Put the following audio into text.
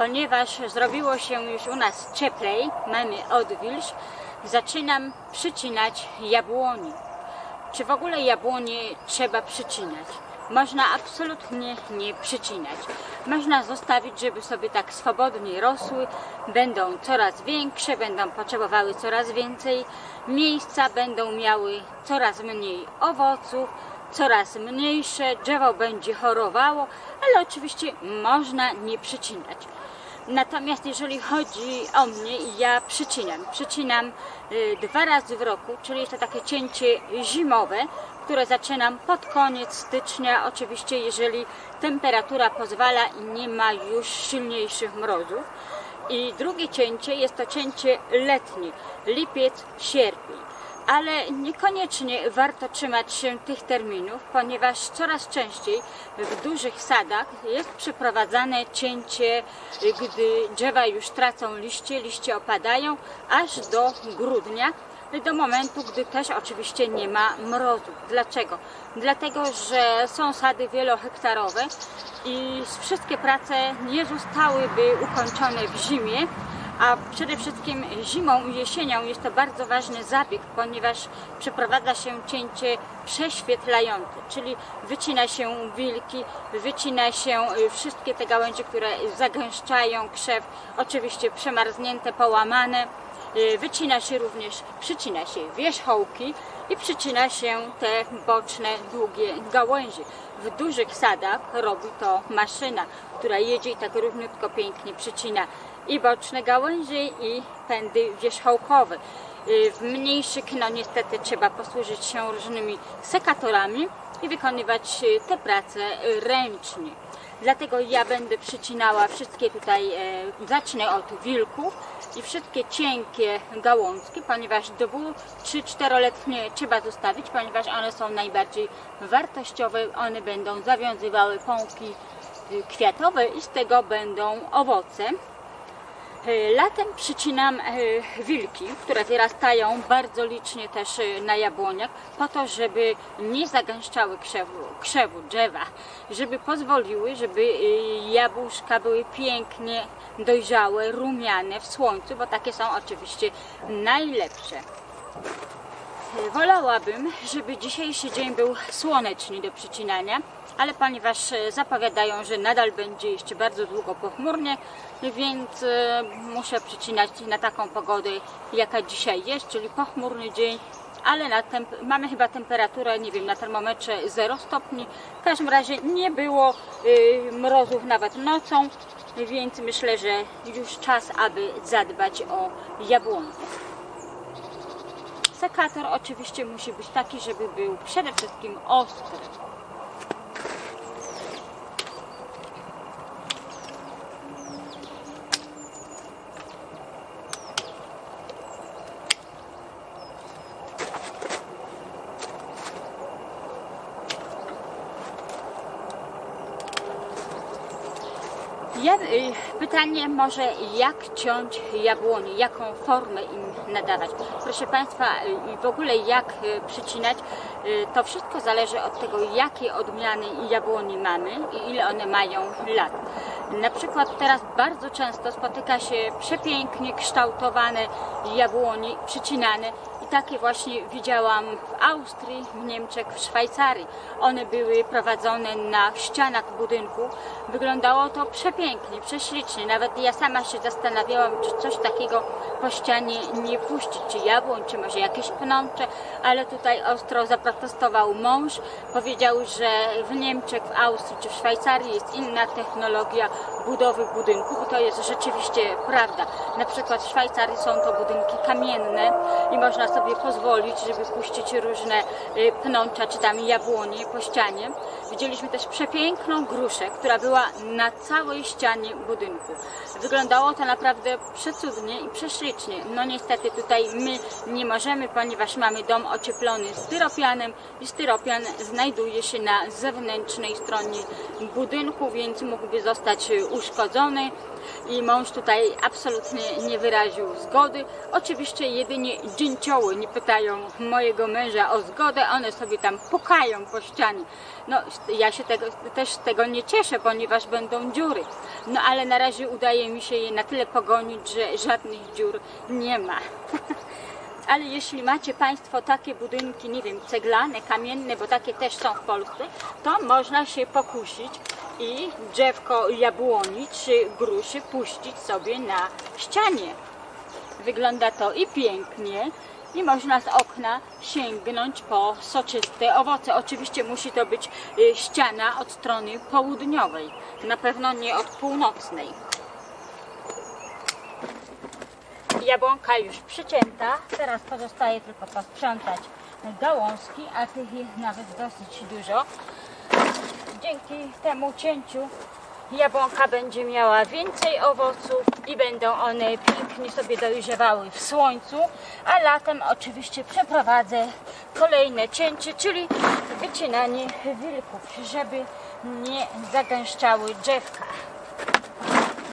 ponieważ zrobiło się już u nas cieplej, mamy odwilż, zaczynam przycinać jabłoni. Czy w ogóle jabłonie trzeba przycinać? Można absolutnie nie przycinać. Można zostawić, żeby sobie tak swobodnie rosły, będą coraz większe, będą potrzebowały coraz więcej miejsca, będą miały coraz mniej owoców, coraz mniejsze, drzewo będzie chorowało, ale oczywiście można nie przycinać. Natomiast jeżeli chodzi o mnie, ja przycinam. Przycinam y, dwa razy w roku, czyli jest to takie cięcie zimowe, które zaczynam pod koniec stycznia, oczywiście jeżeli temperatura pozwala i nie ma już silniejszych mrozów. I drugie cięcie jest to cięcie letnie, lipiec, sierpień ale niekoniecznie warto trzymać się tych terminów, ponieważ coraz częściej w dużych sadach jest przeprowadzane cięcie, gdy drzewa już tracą liście, liście opadają, aż do grudnia, do momentu, gdy też oczywiście nie ma mrozów. Dlaczego? Dlatego, że są sady wielohektarowe i wszystkie prace nie zostałyby ukończone w zimie, a przede wszystkim zimą i jesienią jest to bardzo ważny zabieg, ponieważ przeprowadza się cięcie prześwietlające, czyli wycina się wilki, wycina się y, wszystkie te gałęzie, które zagęszczają krzew, oczywiście przemarznięte, połamane. Y, Wycina się również, przycina się wierzchołki i przycina się te boczne, długie gałęzie. W dużych sadach robi to maszyna, która jedzie i tak równiutko, pięknie przycina i boczne gałęzie i pędy wierzchołkowe. Y, W mniejszych, no niestety trzeba posłużyć się różnymi sekatorami i wykonywać y, te prace y, ręcznie. Dlatego ja będę przycinała wszystkie tutaj, e, zacznę od wilków i wszystkie cienkie gałązki, ponieważ dwu, trzy, czteroletnie trzeba zostawić, ponieważ one są najbardziej wartościowe, one będą zawiązywały pąki kwiatowe i z tego będą owoce. E, Latem przycinam e, wilki, które wyrastają bardzo licznie też e, na jabłoniach, po to, żeby nie zagęszczały krzewu, krzewu drzewa, żeby pozwoliły, żeby jabłuszka były pięknie dojrzałe, rumiane w słońcu, bo takie są oczywiście najlepsze. Wolałabym, żeby dzisiejszy dzień był słoneczny do przycinania, ale ponieważ e, zapowiadają, że nadal będzie jeszcze bardzo długo pochmurnie, więc e, muszę przycinać na taką pogodę, jaka dzisiaj jest, czyli pochmurny dzień, ale na mamy chyba temperaturę, nie wiem, na termometrze 0 stopni. W każdym razie nie było y, mrozów nawet nocą, więc myślę, że już czas, aby zadbać o jabłonkę. Sekator oczywiście musi być taki, żeby był przede wszystkim ostry. Y, pytanie może jak ciąć jabłonie, jaką formę im nadawać. Proszę Państwa, y, w ogóle jak y, przycinać, to wszystko zależy od tego, jakie odmiany jabłoni mamy i ile one mają lat. Na przykład teraz bardzo często spotyka się przepięknie kształtowane jabłonie, przycinane takie właśnie widziałam w Austrii, w Niemczech, w Szwajcarii. One były prowadzone na ścianach budynku. Wyglądało to przepięknie, prześlicznie. Nawet ja sama się zastanawiałam, czy coś takiego po ścianie nie puścić, czy jabłoń, czy może jakieś pnącze, ale tutaj ostro zaprotestował mąż. Powiedział, że w Niemczech, w Austrii czy w Szwajcarii jest inna technologia budowy budynków i to jest rzeczywiście prawda. Na przykład w Szwajcarii są to budynki kamienne i można sobie pozwolić, żeby puścić różne y, pnącza czy tam jabłonie po ścianie. Widzieliśmy też przepiękną gruszę, która była na całej ścianie budynku. Wyglądało to naprawdę przecudnie i prześlicznie. No niestety tutaj my nie możemy, ponieważ mamy dom ocieplony styropianem i styropian znajduje się na zewnętrznej stronie budynku, więc mógłby zostać uszkodzony. i mąż tutaj absolutnie nie wyraził zgody. Oczywiście jedynie dzięcioły nie pytają mojego męża o zgodę, one sobie tam pukają po ścianie. No ja się tego, też tego nie cieszę, ponieważ będą dziury. No ale na razie udaje mi się je na tyle pogonić, że żadnych dziur nie ma. Ale jeśli macie Państwo takie budynki, nie wiem, ceglane, kamienne, bo takie też są w Polsce, to można się pokusić i drzewko jabłoni czy gruszy puścić sobie na ścianie. Wygląda to i pięknie i można z okna sięgnąć po soczyste owoce. Oczywiście musi to być y, ściana od strony południowej, na pewno nie od północnej. Jabłonka już przycięta, teraz pozostaje tylko posprzątać gałązki, a tych jest nawet dosyć dużo. Dzięki temu cięciu jabłonka będzie miała więcej owoców i będą one pięknie sobie dojrzewały w słońcu, a latem oczywiście przeprowadzę kolejne cięcie, czyli wycinanie wilków, żeby nie zagęszczały drzewka.